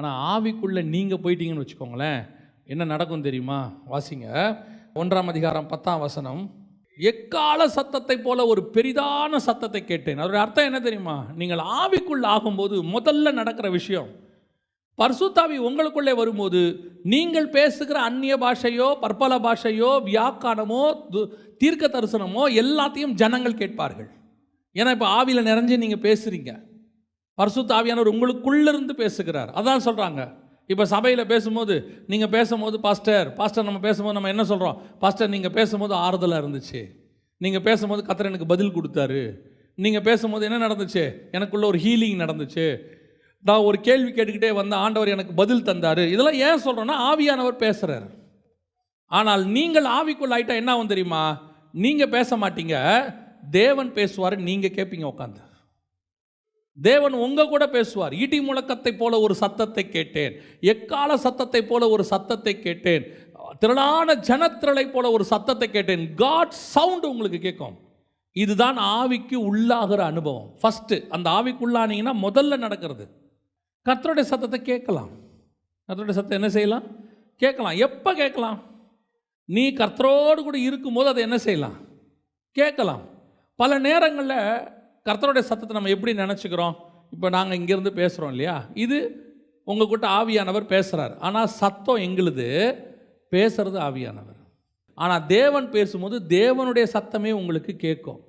ஆனால் ஆவிக்குள்ளே நீங்கள் போயிட்டீங்கன்னு வச்சுக்கோங்களேன் என்ன நடக்கும் தெரியுமா? வாசிங்க. ஒன்றாம் அதிகாரம் பத்தாம் வசனம். எக்கால சத்தத்தை போல ஒரு பெரிதான சத்தத்தை கேட்டேன். அதோட அர்த்தம் என்ன தெரியுமா? நீங்கள் ஆவிக்குள்ள ஆகும்போது முதல்ல நடக்கிற விஷயம் பர்சுத்தாவி உங்களுக்குள்ளே வரும்போது நீங்கள் பேசுகிற அந்நிய பாஷையோ பற்பல பாஷையோ வியாக்கானமோ து- தீர்க்க தரிசனமோ எல்லாத்தையும் ஜனங்கள் கேட்பார்கள். ஏன்னா இப்போ ஆவியில் நிறைஞ்சு நீங்கள் பேசுகிறீங்க பரிசுத்த ஆவியானவர் உங்களுக்குள்ளிருந்து பேசுகிறார். அதான் சொல்கிறாங்க இப்போ சபையில் பேசும்போது நீங்கள் பேசும்போது பாஸ்டர் பாஸ்டர் நம்ம பேசும்போது நம்ம என்ன சொல்கிறோம் பாஸ்டர் நீங்கள் பேசும்போது ஆறுதலாக இருந்துச்சு. நீங்கள் பேசும்போது கத்தர் எனக்கு பதில் கொடுத்தாரு. நீங்கள் பேசும்போது என்ன நடந்துச்சு? எனக்குள்ள ஒரு ஹீலிங் நடந்துச்சு. நான் ஒரு கேள்வி கேட்டுக்கிட்டே வந்த ஆண்டவர் எனக்கு பதில் தந்தார். இதெல்லாம் ஏன் சொல்கிறோன்னா ஆவியானவர் பேசுகிறார் ஆனால் நீங்கள் ஆவிக்குள்ள ஆகிட்டா என்ன ஆகும் தெரியுமா? நீங்கள் பேச மாட்டீங்க. தேவன் பேசுவார் நீங்கள் கேட்பீங்க உட்காந்து தேவன் உங்கள் கூட பேசுவார். இடி முழக்கத்தை போல ஒரு சத்தத்தை கேட்டேன். எக்கால சத்தத்தை போல ஒரு சத்தத்தை கேட்டேன். திரளான ஜனத்திரளை போல ஒரு சத்தத்தை கேட்டேன். காட் சவுண்டு உங்களுக்கு கேட்கும். இதுதான் ஆவிக்கு உள்ளாகிற அனுபவம். ஃபஸ்ட்டு அந்த ஆவிக்குள்ளானீங்கன்னா முதல்ல நடக்கிறது. கர்த்தருடைய சத்தத்தை கேட்கலாம். கர்த்தருடைய சத்தம் என்ன செய்யலாம்? கேட்கலாம். எப்போ கேட்கலாம்? நீ கர்த்தரோடு கூட இருக்கும்போது அதை என்ன செய்யலாம்? கேட்கலாம். பல நேரங்களில் கர்த்தருடைய சத்தத்தை நம்ம எப்படி நினச்சிக்கிறோம்? இப்போ நாங்கள் இங்கேருந்து பேசுகிறோம் இல்லையா? இது உங்கள்கிட்ட ஆவியானவர் பேசுகிறார் ஆனால் சத்தம் எங்களுது பேசுறது ஆவியானவர். ஆனால் தேவன் பேசும்போது தேவனுடைய சத்தமே உங்களுக்கு கேட்கும்.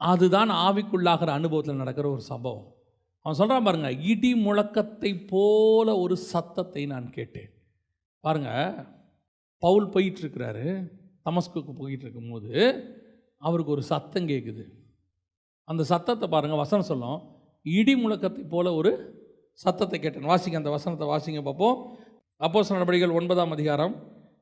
அதுதான் ஆவிக்குள்ளாகிற அனுபவத்தில் நடக்கிற ஒரு சம்பவம். அவன் சொல்கிறான் பாருங்கள் இடி முழக்கத்தை போல ஒரு சத்தத்தை நான் கேட்டேன். பாருங்க பவுல் போயிட்டுருக்கிறாரு தமஸ்குக்கு போயிட்டு இருக்கும்போது அவருக்கு ஒரு சத்தம் கேட்குது அந்த சத்தத்தை பாருங்க வசனம் சொல்லும். இடி முழக்கத்தை போல ஒரு சத்தத்தை கேட்டேன். வாசிங்க அந்த வசனத்தை வாசிங்க பார்ப்போம். அப்போஸ் நடவடிக்கைகள் ஒன்பதாம் அதிகாரம்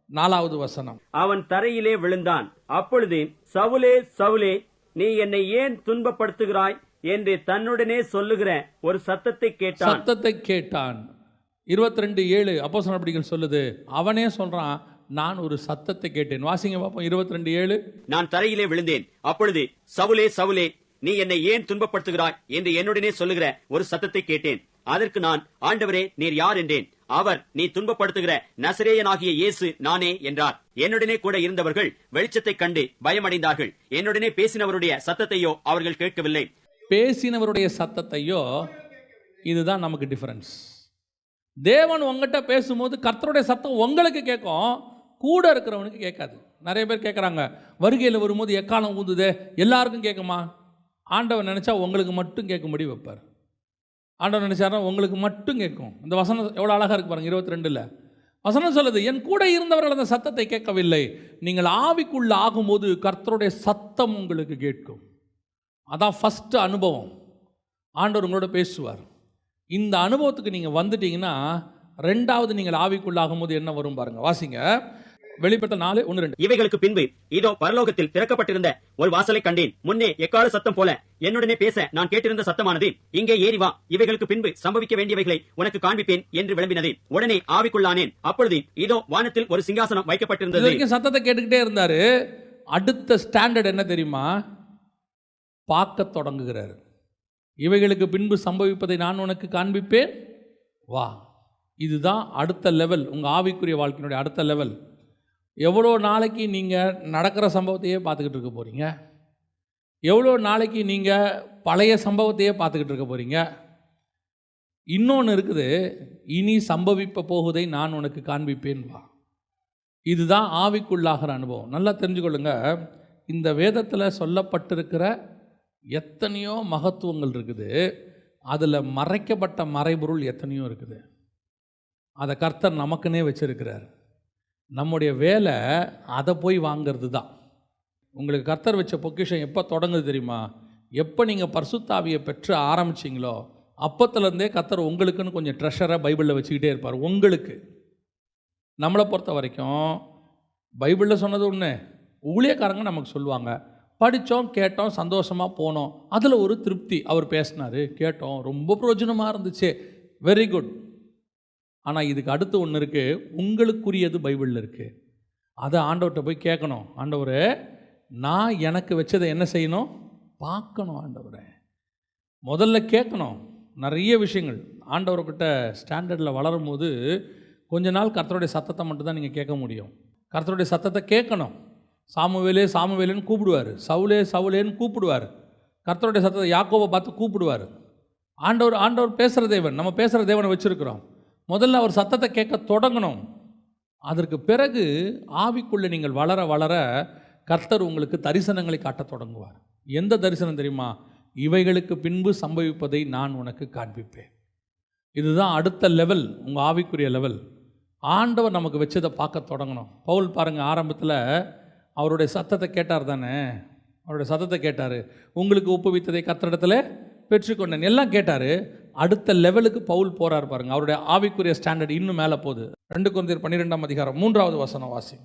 நாலாவது வசனம். அவன் தரையிலே விழுந்தான். அப்பொழுது சவுலே சவுலே நீ என்னை ஏன் துன்பப்படுத்துகிறாய்? என்று தன்னுடனே சொல்லுகிற ஒரு சத்தத்தை கேட்டான். சத்தத்தை கேட்டான். இருபத்தி ரெண்டு ஏழு அப்போஸ் நடவடிக்கைகள் சொல்லுது. அவனே சொல்றான் நான் ஒரு சத்தத்தை கேட்டேன். வாசிங்க பார்ப்போம். இருபத்தி ரெண்டு ஏழு. நான் தரையிலே விழுந்தேன். அப்பொழுது சவுலே சவுலே நீ என்னை ஏன் துன்பப்படுத்துகிறாய் என்று என்னுடனே சொல்லுகிற ஒரு சத்தத்தை கேட்டேன். அதற்கு நான் ஆண்டவரே நீர் யார்? என்றேன். அவர் நீ துன்பப்படுத்துகிற நசரேயனாகிய இயேசு நானே என்றார். என்னுடனே கூட இருந்தவர்கள் வெளிச்சத்தைக் கண்டு பயமடைந்தார்கள். என்னுடனே பேசினவருடைய சத்தத்தையோ அவர்கள் கேட்கவில்லை. பேசினவருடைய சத்தத்தையோ இதுதான் நமக்கு டிஃபரன்ஸ் தேவன் உங்ககிட்ட பேசும்போது கர்த்தருடைய சத்தம் உங்களுக்கு கேட்கும் கூட இருக்கிறவனுக்கு கேட்காது. நிறைய பேர் கேட்குறாங்க வருகையில் வரும்போது எக்காலம் ஊந்துதே? எல்லாருக்கும் கேட்குமா? ஆண்டவர் நினச்சா உங்களுக்கு மட்டும் கேட்கும்படி வைப்பார். ஆண்டவர் நினச்சாருன்னா உங்களுக்கு மட்டும் கேட்கும். இந்த வசனம் எவ்வளோ அழகாக இருக்கு பாருங்கள் இருபத்தி ரெண்டில் வசனம் சொல்லுது என் கூட இருந்தவர்கள் அந்த சத்தத்தை கேட்கவில்லை. நீங்கள் ஆவிக்குள்ள ஆகும்போது கர்த்தருடைய சத்தம் உங்களுக்கு கேட்கும். அதான் ஃபஸ்ட்டு அனுபவம். ஆண்டவர் உங்களோட பேசுவார். இந்த அனுபவத்துக்கு நீங்கள் வந்துட்டீங்கன்னா ரெண்டாவது நீங்கள் ஆவிக்குள்ளாகும்போது என்ன வரும் பாருங்கள் வாசிங்க. வெளிப்பட்ட நாலு ஒன்று ரெண்டு. இவைகளுக்கு பின்பு இதோ பரலோகத்தில் திறக்கப்பட்டிருந்த ஒரு வாசலை கண்டேன். முன்னே எக்கால சத்தம் போல என்னுடனே பேச நான் கேட்டிருந்த சத்தமானது இங்கே ஏறி வா இவைகளுக்கு பின்பு சம்பவிக்க வேண்டியவைகளை உனக்கு காண்பிப்பேன் என்று விளம்பினது. உடனே ஆவிக்குள்ளானேன். அப்பொழுது இதோ வானத்தில் ஒரு சிங்காசனம் வைக்கப்பட்டிருந்தது. சத்தத்தை கேட்டுக்கிட்டே இருந்தாரு. அடுத்த ஸ்டாண்டர்ட் என்ன தெரியுமா? பார்க்க தொடங்குகிறார். இவைகளுக்கு பின்பு சம்பவிப்பதை நான் உனக்கு காண்பிப்பேன். வா. இதுதான் அடுத்த லெவல் உங்கள் ஆவிக்குரிய வாழ்க்கையினுடைய அடுத்த லெவல் எவ்வளோ நாளைக்கு நீங்கள் நடக்கிற சம்பவத்தையே பார்த்துக்கிட்டு இருக்க போகிறீங்க எவ்வளோ நாளைக்கு நீங்கள் பழைய சம்பவத்தையே பார்த்துக்கிட்டு இருக்க போகிறீங்க இன்னொன்று இருக்குது இனி சம்பவிப்ப போகுதை நான் உனக்கு காண்பிப்பேன் வா. இதுதான் ஆவிக்குள்ளாகிற அனுபவம். நல்லா தெரிஞ்சுக்கொள்ளுங்க. இந்த வேதத்தில் சொல்லப்பட்டிருக்கிற எத்தனையோ மகத்துவங்கள் இருக்குது. அதில் மறைக்கப்பட்ட மறைபொருள் எத்தனையோ இருக்குது. அதை கர்த்தர் நமக்குன்னே வச்சுருக்கிறார். நம்முடைய வேலை அதை போய் வாங்கிறது தான் உங்களுக்கு கர்த்தர் வச்ச பொக்கிஷம் எப்போ தொடங்குது தெரியுமா? எப்போ நீங்கள் பர்சுத்தாவியை பெற்று ஆரம்பிச்சிங்களோ அப்பத்துலேருந்தே கத்தர் உங்களுக்குன்னு கொஞ்சம் ட்ரெஷரை பைபிளில் வச்சுக்கிட்டே இருப்பார் உங்களுக்கு. நம்மளை பொறுத்த வரைக்கும் பைபிளில் சொன்னது ஒன்று ஊழியக்காரங்க நமக்கு சொல்லுவாங்க படித்தோம் கேட்டோம் சந்தோஷமாக போனோம் அதில் ஒரு திருப்தி அவர் பேசினார் கேட்டோம் ரொம்ப பிரயோஜனமாக இருந்துச்சு வெரி குட் ஆனால் இதுக்கு அடுத்து ஒன்று இருக்குது உங்களுக்குரியது பைபிளில் இருக்குது அதை ஆண்டவர்கிட்ட போய் கேட்கணும். ஆண்டவரே நான் எனக்கு வச்சதை என்ன செய்யணும்? பார்க்கணும் ஆண்டவரே. முதல்ல கேட்கணும். நிறைய விஷயங்கள். ஆண்டவர்கிட்ட ஸ்டாண்டர்டில் வளரும் போது கொஞ்ச நாள் கர்த்தருடைய சத்தத்தை மட்டும்தான் நீங்கள் கேட்க முடியும். கர்த்தருடைய சத்தத்தை கேட்கணும். சாமுவேலே சாமுவேலேன்னு கூப்பிடுவார். சவுலே சவுலேன்னு கூப்பிடுவார். கர்த்தருடைய சத்தத்தை யாக்கோவை பார்த்து கூப்பிடுவார். ஆண்டவர் ஆண்டவர் பேசுகிற தேவன். நம்ம பேசுகிற தேவனை வச்சுருக்கிறோம். முதல்ல அவர் சத்தத்தை கேட்க தொடங்கணும். அதற்கு பிறகு ஆவிக்குள்ளே நீங்கள் வளர வளர கர்த்தர் உங்களுக்கு தரிசனங்களை காட்டத் தொடங்குவார். எந்த தரிசனம் தெரியுமா? இவைகளுக்கு பின்பு சம்பவிப்பதை நான் உனக்கு காண்பிப்பேன். இதுதான் அடுத்த லெவல் உங்கள் ஆவிக்குரிய லெவல். ஆண்டவர் நமக்கு வச்சதை பார்க்க தொடங்கணும். பவுல் பாருங்கள் ஆரம்பத்தில் அவருடைய சத்தத்தை கேட்டார் தானே? அவருடைய சத்தத்தை கேட்டார். உங்களுக்கு ஒப்புவித்ததை கத்திரிடத்தில் பெற்றுக்கொண்டேன். எல்லாம் கேட்டார். அடுத்த லெவலுக்கு பவுல் போறார் பாருங்க. அவருடைய ஆவிக்குரிய ஸ்டாண்டர்ட் இன்னும் மேலே போகுது. ரெண்டு குழந்தையர் பன்னிரெண்டாம் அதிகாரம் மூன்றாவது வசனம் வாசி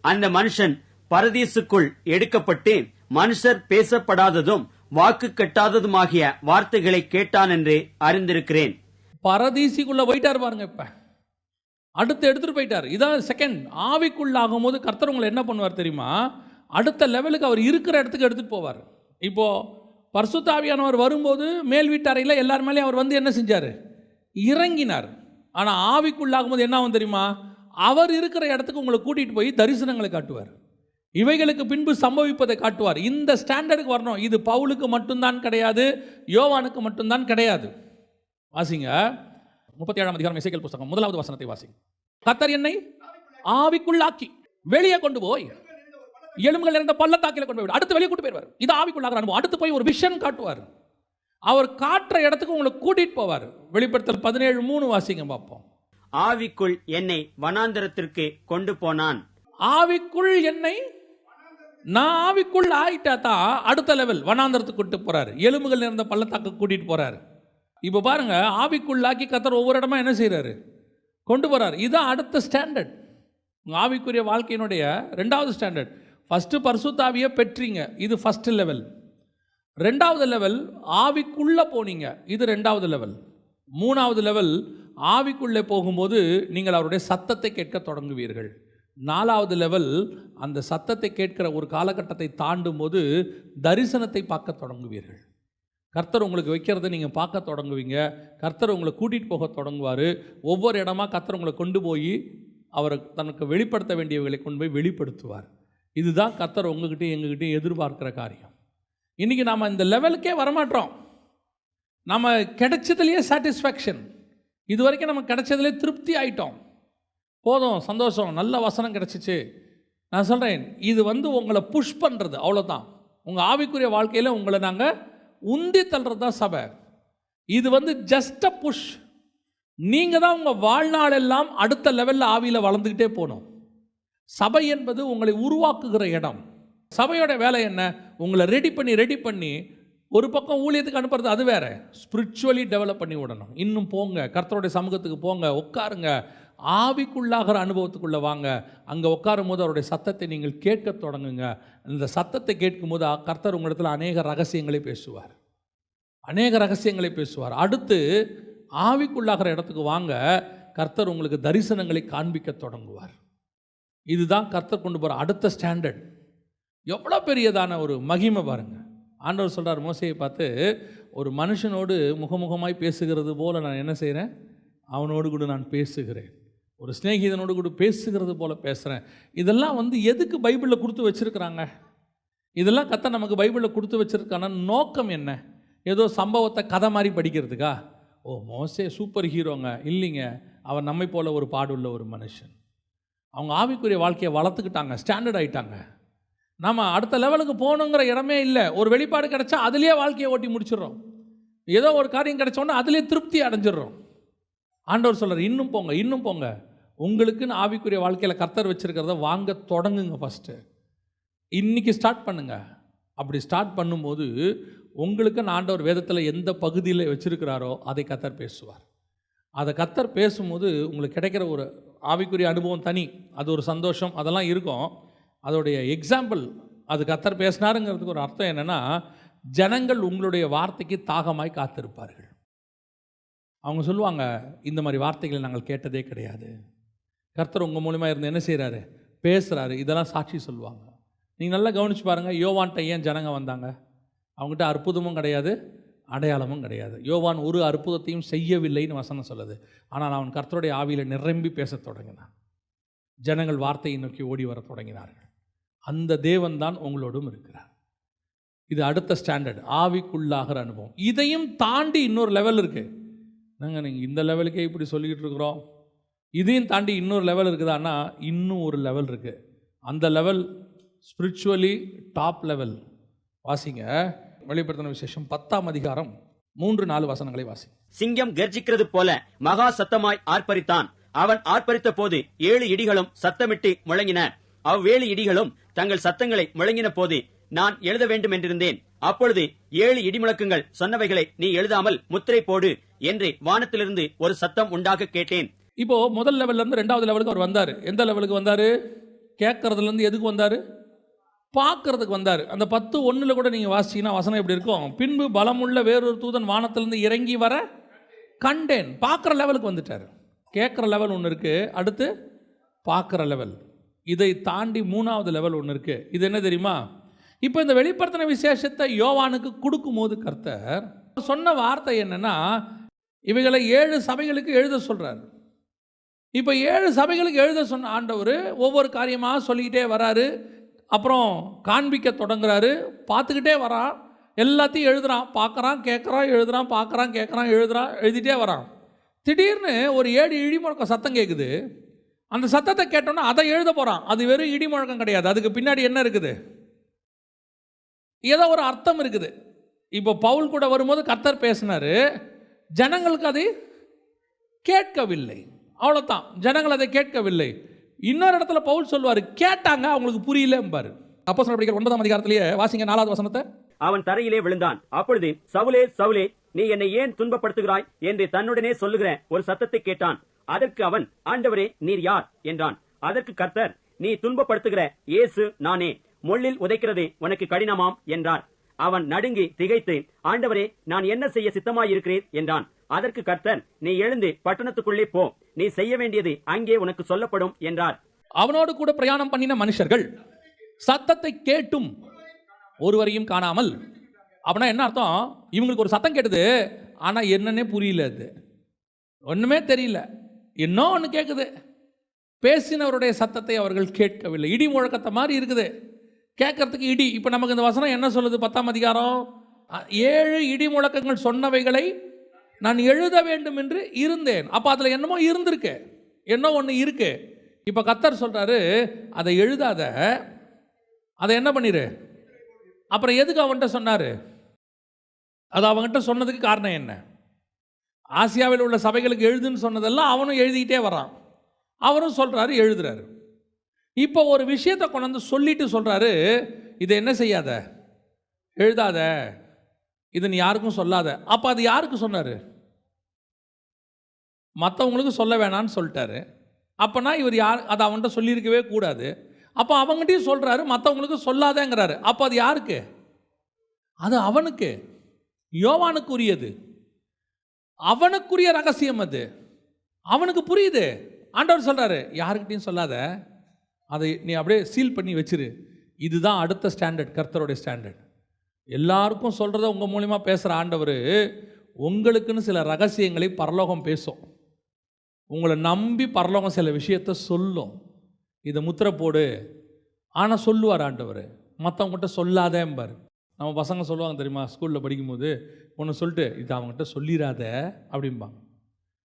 அந்த மனுஷன் பரதீசுக்குள் எடுக்கப்பட்டு மனுஷர் பேசப்படாததும் வாக்கு கட்டாததுமாகிய வார்த்தைகளை கேட்டான் என்று அறிந்திருக்கிறேன். பரதீசிக்குள்ள போயிட்டார் பாருங்க இப்ப. அடுத்து எடுத்துட்டு போயிட்டார். இதான் செகண்ட் ஆவிக்குள்ள ஆகும்போது கர்த்தர் உங்களை என்ன பண்ணுவார் தெரியுமா? அடுத்த லெவலுக்கு அவர் இருக்கிற இடத்துக்கு எடுத்துட்டு போவார். இப்போ பர்சுத்தாவியானவர் வரும்போது மேல் வீட்டறையில் எல்லார் மேலேயும் அவர் வந்து என்ன செஞ்சார்? இறங்கினார். ஆனால் ஆவிக்குள்ளாகும்போது என்ன ஆகும் தெரியுமா? அவர் இருக்கிற இடத்துக்கு உங்களை கூட்டிகிட்டு போய் தரிசனங்களை காட்டுவார். இவைகளுக்கு பின்பு சம்பவிப்பதை காட்டுவார். இந்த ஸ்டாண்டர்டுக்கு வரணும். இது பவுலுக்கு மட்டும்தான் கிடையாது யோவானுக்கு மட்டும்தான் கிடையாது. வாசிங்க. முப்பத்தி ஏழாம் அதிகாரம் இசைக்கல் புஸ்தகம் முதலாவது வசனத்தை வாசிங்க. கத்தர் என்னை ஆவிக்குள்ளாக்கி வெளியே கொண்டு போய் எலும்புகள் இருந்த பள்ளத்தாக்கில கொண்டு போய் அடுத்து வெளியே கூட்டு போயிடுவார். இது ஆவிக்குள்ளாகிற அனுபவம். அடுத்து போய் ஒரு விஷன் காட்டுவார். அவர் காட்டுற இடத்துக்கு உங்களை கூட்டிட்டு போவார். வெளிப்படுத்தல் பதினேழு மூணு வாசிங்க பார்ப்போம். ஆவிக்குள் என்னை வனாந்தரத்திற்கு கொண்டு போனான். ஆவிக்குள் என்னை நான் ஆவிக்குள் ஆயிட்டா தான் அடுத்த லெவல் வனாந்தரத்துக்கு கூட்டு போறாரு. எலும்புகள் இருந்த பள்ளத்தாக்கு கூட்டிட்டு போறாரு. இப்போ பாருங்க ஆவிக்குள்ளாக்கி கத்தர் ஒவ்வொரு இடமா என்ன செய்றாரு? கொண்டு போறாரு. இதுதான் அடுத்த ஸ்டாண்டர்ட் ஆவிக்குரிய வாழ்க்கையினுடைய ரெண்டாவது ஸ்டாண்டர்ட் ஃபஸ்ட்டு பரிசுத்தாவியை பெற்றீங்க. இது ஃபஸ்ட்டு லெவல் ரெண்டாவது லெவல் ஆவிக்குள்ளே போனீங்க. இது ரெண்டாவது லெவல் மூணாவது லெவல் ஆவிக்குள்ளே போகும்போது நீங்கள் அவருடைய சத்தத்தை கேட்க தொடங்குவீர்கள். நாலாவது லெவல் அந்த சத்தத்தை கேட்கிற ஒரு காலகட்டத்தை தாண்டும் போது தரிசனத்தை பார்க்க தொடங்குவீர்கள். கர்த்தர் உங்களுக்கு வைக்கிறத நீங்கள் பார்க்க தொடங்குவீங்க. கர்த்தர் உங்களை கூட்டிகிட்டு போக தொடங்குவார். ஒவ்வொரு இடமா கர்த்தர் உங்களை கொண்டு போய் அவர் தனக்கு வெளிப்படுத்த வேண்டியவர்களை கொண்டு போய் வெளிப்படுத்துவார். இதுதான் கத்தர் உங்ககிட்டயும் எங்ககிட்டயும் எதிர்பார்க்கிற காரியம். இன்றைக்கி நாம் இந்த லெவலுக்கே வரமாட்டோம். நம்ம கிடைச்சதுலேயே சாட்டிஸ்ஃபேக்ஷன் இது வரைக்கும் நம்ம கிடைச்சதுலே திருப்தி ஆயிட்டோம். போதும் சந்தோஷம் நல்ல வசனம் கிடச்சிச்சு. நான் சொல்கிறேன் இது வந்து உங்களை புஷ் பண்ணுறது அவ்வளோதான் உங்கள் ஆவிக்குரிய வாழ்க்கையில் உங்களை நாங்கள் உந்தி தள்ளுறது தான் சபை. இது வந்து ஜஸ்ட் அ புஷ் நீங்கள் தான் உங்கள் வாழ்நாளெல்லாம் அடுத்த லெவலில் ஆவியில் வளர்ந்துக்கிட்டே போகணும். சபை என்பது உங்களை உருவாக்குகிற இடம். சபையோட வேலை என்ன? உங்களை ரெடி பண்ணி ரெடி பண்ணி ஒரு பக்கம் ஊழியத்துக்கு அனுப்புறது அது வேற. ஸ்பிரிச்சுவலி டெவலப் பண்ணி விடணும். இன்னும் போங்க. கர்த்தருடைய சமூகத்துக்கு போங்க. உட்காருங்க. ஆவிக்குள்ளாகிற அனுபவத்துக்குள்ளே வாங்க. அங்கே உட்காரும் போது அவருடைய சத்தத்தை நீங்கள் கேட்க தொடங்குங்க. இந்த சத்தத்தை கேட்கும் போது கர்த்தர் உங்களிடத்தில் அநேக ரகசியங்களை பேசுவார். அநேக ரகசியங்களை பேசுவார். அடுத்து ஆவிக்குள்ளாகிற இடத்துக்கு வாங்க. கர்த்தர் உங்களுக்கு தரிசனங்களை காண்பிக்க தொடங்குவார். இதுதான் கர்த்தர் கொண்டு போகிற அடுத்த ஸ்டாண்டர்ட் எவ்வளோ பெரியதான ஒரு மகிமை பாருங்க. ஆண்டவர் சொல்கிறார் மோசையை பார்த்து ஒரு மனுஷனோடு முகமுகமாய் பேசுகிறது போல நான் என்ன செய்கிறேன் அவனோடு கூட நான் பேசுகிறேன். ஒரு சிநேகிதனோடு கூட பேசுகிறது போல் பேசுகிறேன் இதெல்லாம் வந்து எதுக்கு பைபிளில் கொடுத்து வச்சுருக்கிறாங்க? இதெல்லாம் கத்தை நமக்கு பைபிளில் கொடுத்து வச்சிருக்கான நோக்கம் என்ன? ஏதோ சம்பவத்தை கதை மாதிரி படிக்கிறதுக்கா? ஓ மோசே சூப்பர் ஹீரோங்க. இல்லைங்க. அவர் நம்மை போல் ஒரு பாடுள்ள ஒரு மனுஷன். அவங்க ஆவிக்குரிய வாழ்க்கையை வளர்த்துக்கிட்டாங்க ஸ்டாண்டர்ட் ஆகிட்டாங்க நம்ம அடுத்த லெவலுக்கு போகணுங்கிற இடமே இல்லை. ஒரு வெளிப்பாடு கிடைச்சா அதுலேயே வாழ்க்கையை ஓட்டி முடிச்சிடுறோம். ஏதோ ஒரு காரியம் கிடைச்சோன்னா அதுலேயே திருப்தி அடைஞ்சிடுறோம். ஆண்டவர் சொல்கிறார் இன்னும் போங்க இன்னும் போங்க. உங்களுக்குன்னு ஆவிக்குரிய வாழ்க்கையில் கர்த்தர் வச்சிருக்கிறத வாங்க தொடங்குங்க ஃபஸ்ட்டு இன்றைக்கி ஸ்டார்ட் பண்ணுங்கள் அப்படி ஸ்டார்ட் பண்ணும்போது உங்களுக்கு ஆண்டவர் வேதத்தில் எந்த பகுதியில் வச்சுருக்கிறாரோ அதை கத்தர் பேசுவார். அதை கத்தர் பேசும்போது உங்களுக்கு கிடைக்கிற ஒரு ஆவிக்குரிய அனுபவம் தனி அது ஒரு சந்தோஷம் அதெல்லாம் இருக்கும். அதோடைய எக்ஸாம்பிள் அது கத்தர் பேசினாருங்கிறதுக்கு ஒரு அர்த்தம் என்னென்னா ஜனங்கள் உங்களுடைய வார்த்தைக்கு தாகமாய் காத்திருப்பார்கள். அவங்க சொல்லுவாங்க இந்த மாதிரி வார்த்தைகளை நாங்கள் கேட்டதே கிடையாது. கர்த்தர் உங்கள் மூலிமா இருந்து என்ன செய்கிறாரு பேசுகிறாரு இதெல்லாம் சாட்சி சொல்லுவாங்க. நீங்கள் நல்லா கவனிச்சு பாருங்கள் யோவான்ட்ட ஏன் ஜனங்க வந்தாங்க? அவங்ககிட்ட அற்புதமும் கிடையாது. அடையாளமும் கிடையாது. யோவான் ஒரு அற்புதத்தையும் செய்யவில்லைன்னு வசனம் சொல்லுது. ஆனால் அவன் கர்த்தருடைய ஆவியில் நிரம்பி பேசத் தொடங்கினான். ஜனங்கள் வார்த்தையை நோக்கி ஓடி வரத் தொடங்கினார்கள். அந்த தேவன் தான் உங்களோடும் இருக்கிறார். இது அடுத்த ஸ்டாண்டர்ட். ஆவிக்குள்ளாகிற அனுபவம். இதையும் தாண்டி இன்னொரு லெவல் இருக்குது நாங்கள் நீங்கள் இந்த லெவலுக்கே இப்படி சொல்லிக்கிட்டு இருக்கிறோம்? இதையும் தாண்டி இன்னொரு லெவல் இருக்குதான்னா இன்னும் ஒரு லெவல் இருக்குது அந்த லெவல் ஸ்பிரிச்சுவலி டாப் லெவல். வாசிங்க. வெளிப்படுத்தின விசேஷம் பத்தாம் அதிகாரம் மூன்று நாலு வசனங்களை வாசி. சிங்கம் கர்ஜிக்கிறது போல மகா சத்தமாய் ஆர்ப்பரித்தான். அவன் ஆர்ப்பரித்த போது ஏழு இடிகளும் சத்தமிட்டு முழங்கின. அவ்வேழு இடிகளும் தங்கள் சத்தங்களை முழங்கின போது நான் எழுத வேண்டும் என்றிருந்தேன். அப்பொழுது ஏழு இடிமுழக்கங்கள் சொன்னவைகளை நீ எழுதாமல் முத்திரை போடு என்று வானத்திலிருந்து ஒரு சத்தம் உண்டாக கேட்டேன். இப்போ முதல் லெவல்ல இருந்து ரெண்டாவது லெவலுக்கு அவர் வந்தார். எந்த லெவலுக்கு வந்தார்? கேட்கறதுல இருந்து எதுக்கு வந்தார்? பார்க்கறதுக்கு வந்தார். அந்த பத்து ஒன்றில் கூட நீங்கள் வாசிச்சிங்கன்னா வசனம் எப்படி இருக்கும்? பின்பு பலமுள்ள வேறொரு தூதன் வானத்திலேருந்து இறங்கி வர கண்டேன். பார்க்குற லெவலுக்கு வந்துட்டார். கேட்குற லெவல் ஒன்று இருக்குது அடுத்து பார்க்குற லெவல். இதை தாண்டி மூணாவது லெவல் ஒன்று இருக்குது இது என்ன தெரியுமா? இப்போ இந்த வெளிப்படுத்தின விசேஷத்தை யோவானுக்கு கொடுக்கும்போது கர்த்தர் சொன்ன வார்த்தை என்னென்னா இவைகளை ஏழு சபைகளுக்கு எழுத சொல்கிறார் இப்போ ஏழு சபைகளுக்கு எழுத சொன்ன ஆண்டவர் ஒவ்வொரு காரியமாக சொல்லிக்கிட்டே வராரு. அப்புறம் காண்பிக்க தொடங்குறாரு. பார்த்துக்கிட்டே வரான். எல்லாத்தையும் எழுதுகிறான் பார்க்குறான் கேட்குறான் எழுதுறான் பார்க்குறான் கேட்குறான் எழுதுறான் எழுதிட்டே வரான். திடீர்னு ஒரு ஏழு இடி முழக்கம் சத்தம் கேட்குது அந்த சத்தத்தை கேட்டோன்னா அதை எழுத போகிறான் அது வெறும் இடி முழக்கம் கிடையாது. அதுக்கு பின்னாடி என்ன இருக்குது? ஏதோ ஒரு அர்த்தம் இருக்குது. இப்போ பவுல் கூட வரும்போது கர்த்தர் பேசினார் ஜனங்களுக்கு அதை கேட்கவில்லை. அவ்வளோதான் ஜனங்கள் அதை கேட்கவில்லை. இன்னொரு இடத்துல பவுல் சொல்லுவார் கேட்டாங்க அவங்களுக்கு புரியலம்பாரு. அப்போ சொல்ல படிக்கிற ஒன்பதாம் அதிகாரத்திலேயே வாசிங்க நாலாவது வசனத்தை. அவன் தரையிலே விழுந்தான். அப்பொழுது சவுலே சவுலே நீ என்னை ஏன் துன்பப்படுத்துகிறாய்? என்று தன்னுடனே சொல்லுகிற ஒரு சத்தத்தை கேட்டான். அதற்கு அவன் ஆண்டவரே நீர் யார்? என்றான். அதற்கு கர்த்தர் நீ துன்பப்படுத்துகிற இயேசு நானே. முள்ளில் உதைக்கிறது உனக்கு கடினமாம் என்றார். அவன் நடுங்கி திகைத்து ஆண்டவரே நான் என்ன செய்ய சித்தமாயிருக்கிறேன்? என்றான். அதற்கு கர்த்தர் நீ எழுந்து பட்டணத்துக்குள்ளே போ. நீ செய்ய வேண்டியது அங்கே உனக்கு சொல்லப்படும் என்றார். அவனோடு கூட பிரயாணம் பண்ணின மனுஷர்கள் சத்தத்தை கேட்டும் ஒருவரையும் காணாமல் அப்படின்னா என்ன அர்த்தம்? இவங்களுக்கு ஒரு சத்தம் கேட்டது ஆனால் என்னன்னே புரியல அது. ஒன்றுமே தெரியல. இன்னும் ஒன்று கேட்குது பேசினவருடைய சத்தத்தை அவர்கள் கேட்கவில்லை. இடி முழக்கத்தை மாதிரி இருக்குது. கேட்கறதுக்கு இடி. இப்போ நமக்கு இந்த வசனம் என்ன சொல்லுது? பத்தாம் அதிகாரம் ஏழு இடி முழக்கங்கள் சொன்னவைகளை நான் எழுத வேண்டும் என்று இருந்தேன். அப்போ அதில் என்னமோ இருந்திருக்கு. என்ன ஒன்று இருக்கு. இப்போ கத்தர் சொல்கிறாரு அதை எழுதாத. அதை என்ன பண்ணிரு? அப்புறம் எதுக்கு அவன்கிட்ட சொன்னார்? அது அவன்கிட்ட சொன்னதுக்கு காரணம் என்ன? ஆசியாவில் உள்ள சபைகளுக்கு எழுதுன்னு சொன்னதெல்லாம் அவனும் எழுதிக்கிட்டே வரான் அவரும் சொல்கிறாரு எழுதுறாரு. இப்போ ஒரு விஷயத்தை கொண்டு வந்து சொல்லிட்டு சொல்கிறாரு இதை என்ன செய்யாத? எழுதாத. இது நீ யாருக்கும் சொல்லாத. அப்போ அது யாருக்கு சொன்னார்? மற்றவங்களுக்கு சொல்ல வேணான்னு சொல்லிட்டாரு. அப்போனா இவர் யார் அதை அவன்கிட்ட சொல்லியிருக்கவே கூடாது. அப்போ அவங்ககிட்டயும் சொல்கிறாரு மற்றவங்களுக்கு சொல்லாதேங்கிறாரு. அப்போ அது யாருக்கு? அது அவனுக்கு. யோவானுக்குரியது. அவனுக்குரிய ரகசியம் அது. அவனுக்கு புரியுது. ஆண்டவர் சொல்கிறாரு யாருக்கிட்டையும் சொல்லாத. அதை நீ அப்படியே சீல் பண்ணி வச்சிரு. இதுதான் அடுத்த ஸ்டாண்டர்ட் கர்த்தருடைய ஸ்டாண்டர்ட் எல்லாருக்கும் சொல்கிறத உங்கள் மூலிமா பேசுகிற ஆண்டவர் உங்களுக்குன்னு சில ரகசியங்களை பரலோகம் பேசும். உங்களை நம்பி பரலோகம் சில விஷயத்த சொல்லும். இதை முத்திரை போடு. ஆனால் சொல்லுவார் ஆண்டவர். மற்றவங்ககிட்ட சொல்லாதேம்பார். நம்ம பசங்க சொல்லுவாங்க தெரியுமா ஸ்கூலில் படிக்கும்போது ஒன்று சொல்லிட்டு இது அவங்ககிட்ட சொல்லிடாத அப்படிம்பாங்க.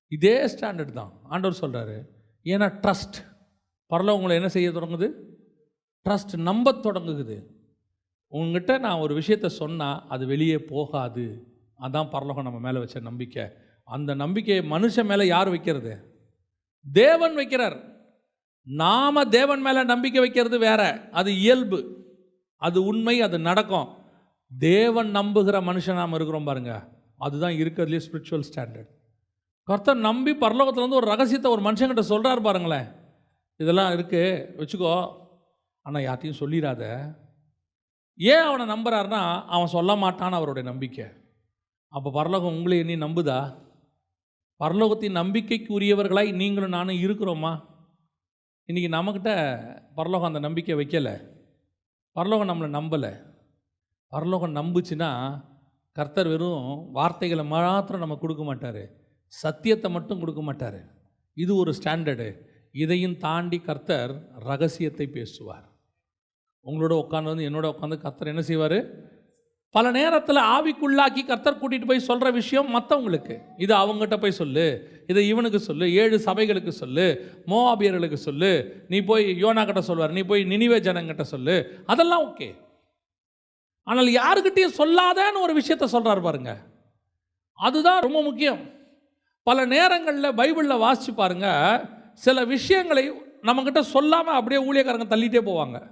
இதே ஸ்டாண்டர்ட் தான். ஆண்டவர் சொல்கிறாரு ஏன்னா ட்ரஸ்ட் பரலோகம் உங்களை என்ன செய்ய தொடங்குது? ட்ரஸ்ட் நம்ப தொடங்குது. உங்ககிட்ட நான் ஒரு விஷயத்த சொன்னால் அது வெளியே போகாது. அதான் பரலோகம் நம்ம மேலே வச்ச நம்பிக்கை. அந்த நம்பிக்கையை மனுஷன் மேலே யார் வைக்கிறது? தேவன் வைக்கிறார். நாம் தேவன் மேலே நம்பிக்கை வைக்கிறது வேற. அது இயல்பு. அது உண்மை அது நடக்கும். தேவன் நம்புகிற மனுஷன் நாம் இருக்கிறோம் பாருங்க. அதுதான் இருக்கிறதுலே ஸ்பிரிச்சுவல் ஸ்டாண்டர்ட் கர்த்தர் நம்பி பரலோகத்துலேருந்து ஒரு ரகசியத்தை ஒரு மனுஷங்கிட்ட சொல்கிறார் பாருங்களேன். இதெல்லாம் இருக்குது வச்சுக்கோ. ஆனால் யார்ட்டையும் சொல்லிடாத ஏன் அவனை நம்புறாருன்னா அவன் சொல்ல மாட்டான்னு அவருடைய நம்பிக்கை. அப்போ பரலோகம் உங்களை எண்ணி நம்புதா? பரலோகத்தின் நம்பிக்கைக்கு உரியவர்களாய் நீங்களும் நானும் இருக்கிறோமா? இன்றைக்கி நம்மக்கிட்ட பரலோகம் அந்த நம்பிக்கை வைக்கலை. பரலோகம் நம்மளை நம்பலை. பரலோகம் நம்புச்சுன்னா கர்த்தர் வெறும் வார்த்தைகளை மாத்திரம் நம்ம கொடுக்க மாட்டார். சத்தியத்தை மட்டும் கொடுக்க மாட்டார். இது ஒரு ஸ்டாண்டர்டு. இதையும் தாண்டி கர்த்தர் ரகசியத்தை பேசுவார். உங்களோட உட்காந்து வந்து என்னோட உட்காந்து கர்த்தர் என்ன செய்வார்? பல நேரத்தில் ஆவிக்குள்ளாக்கி கர்த்தர் கூட்டிகிட்டு போய் சொல்கிற விஷயம் மற்றவங்களுக்கு இது அவங்ககிட்ட போய் சொல்லு இதை இவனுக்கு சொல்லு ஏழு சபைகளுக்கு சொல்லு மோவாபியர்களுக்கு சொல்லு நீ போய் யோனா கிட்ட சொல்வார் நீ போய் நினிவே ஜனங்கிட்ட சொல்லு அதெல்லாம் ஓகே. ஆனால் யாருக்கிட்டையும் சொல்லாதன்னு ஒரு விஷயத்த சொல்கிறார் பாருங்க. அதுதான் ரொம்ப முக்கியம். பல நேரங்களில் பைபிளில் வாசிச்சு பாருங்கள் சில விஷயங்களை நம்மக்கிட்ட சொல்லாமல் அப்படியே ஊழியக்காரங்க தள்ளிட்டே போவாங்க.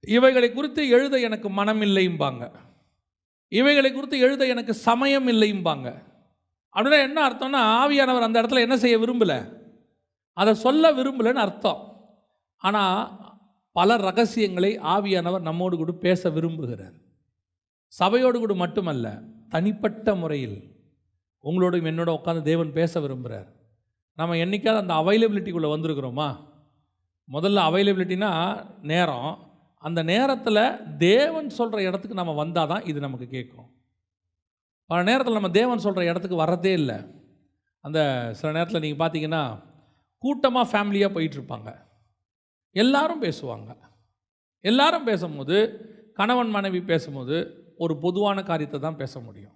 இவைகளை குறித்து எழுத எனக்கு மனம் இல்லைம்பாங்க இவைகளை குறித்து எழுத எனக்கு சமயம் இல்லைம்பாங்க அப்படின்னா என்ன அர்த்தம்னா ஆவியானவர் அந்த இடத்துல என்ன செய்ய விரும்பலை? அதை சொல்ல விரும்பலைன்னு அர்த்தம். ஆனால் பல ரகசியங்களை ஆவியானவர் நம்மோடு கூட பேச விரும்புகிறார். சபையோடு கூட மட்டுமல்ல தனிப்பட்ட முறையில் உங்களோடும் என்னோட உட்காந்து தேவன் பேச விரும்புகிறார் நம்ம என்றைக்காவது அந்த அவைலபிலிட்டிக்குள்ளே வந்திருக்கிறோமா? முதல்ல அவைலபிலிட்டினா நேரம். அந்த நேரத்தில் தேவன் சொல்கிற இடத்துக்கு நம்ம வந்தால் தான் இது நமக்கு கேட்கும். பல நேரத்தில் நம்ம தேவன் சொல்கிற இடத்துக்கு வர்றதே இல்லை. அந்த சில நேரத்தில் நீங்கள் பார்த்தீங்கன்னா கூட்டமாக ஃபேமிலியாக போயிட்டுருப்பாங்க. எல்லாரும் பேசுவாங்க. எல்லாரும் பேசும்போது கணவன் மனைவி பேசும்போது ஒரு பொதுவான காரியத்தை தான் பேச முடியும்.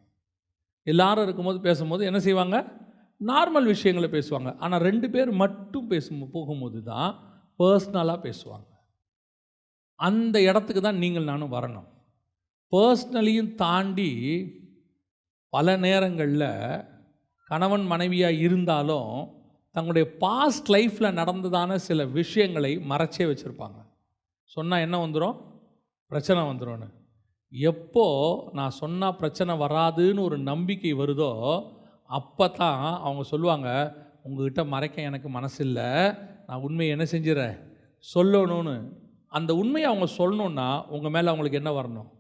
எல்லாரும் இருக்கும்போது பேசும்போது என்ன செய்வாங்க? நார்மல் விஷயங்களை பேசுவாங்க. ஆனால் ரெண்டு பேர் மட்டும் பேசும் போகும்போது தான் பர்ஸ்னலாக பேசுவாங்க. அந்த இடத்துக்கு தான் நீங்கள் நானும் வரணும். பர்ஸ்னலியும் தாண்டி பல நேரங்களில் கணவன் மனைவியாக இருந்தாலும் தங்களுடைய பாஸ்ட் லைஃப்பில் நடந்ததான சில விஷயங்களை மறைச்சே வச்சுருப்பாங்க. சொன்னால் என்ன வந்துடும் பிரச்சனை வந்துடும்னு எப்போ நான் சொன்னால் பிரச்சனை வராதுன்னு ஒரு நம்பிக்கை வருதோ அப்போ தான் அவங்க சொல்லுவாங்க உங்ககிட்ட மறைக்க எனக்கு மனசு இல்லை நான் உண்மையை என்ன செஞ்சிடறேன்? சொல்லணும்னு. அந்த உண்மையை அவங்க சொல்லணுன்னா உங்கள் மேலே அவங்களுக்கு என்ன வரணும்?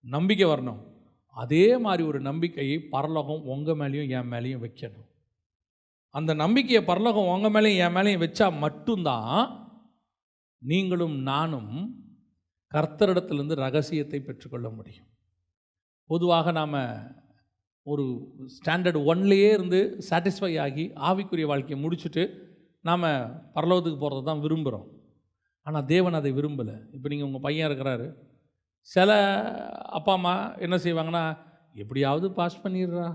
நம்பிக்கை வரணும். அதே மாதிரி ஒரு நம்பிக்கையை பரலோகம் உங்கள் மேலேயும் என் மேலேயும் வைக்கணும். அந்த நம்பிக்கையை பரலோகம் உங்கள் மேலேயும் என் மேலேயும் வச்சா மட்டும்தான் நீங்களும் நானும் கர்த்தரிடத்திலிருந்து ரகசியத்தை பெற்றுக்கொள்ள முடியும். பொதுவாக நாம் ஒரு ஸ்டாண்டர்ட் ஒன்லேயே இருந்து சாட்டிஸ்ஃபை ஆகி ஆவிக்குரிய வாழ்க்கையை முடிச்சுட்டு நாம் பரலோகத்துக்கு போகிறத தான் விரும்புகிறோம் ஆனால் தேவன் அதை விரும்பலை. இப்போ நீங்கள் உங்கள் பையன் இருக்கிறாரு. சில அப்பா அம்மா என்ன செய்வாங்கன்னா எப்படியாவது பாஸ் பண்ணிடுறா.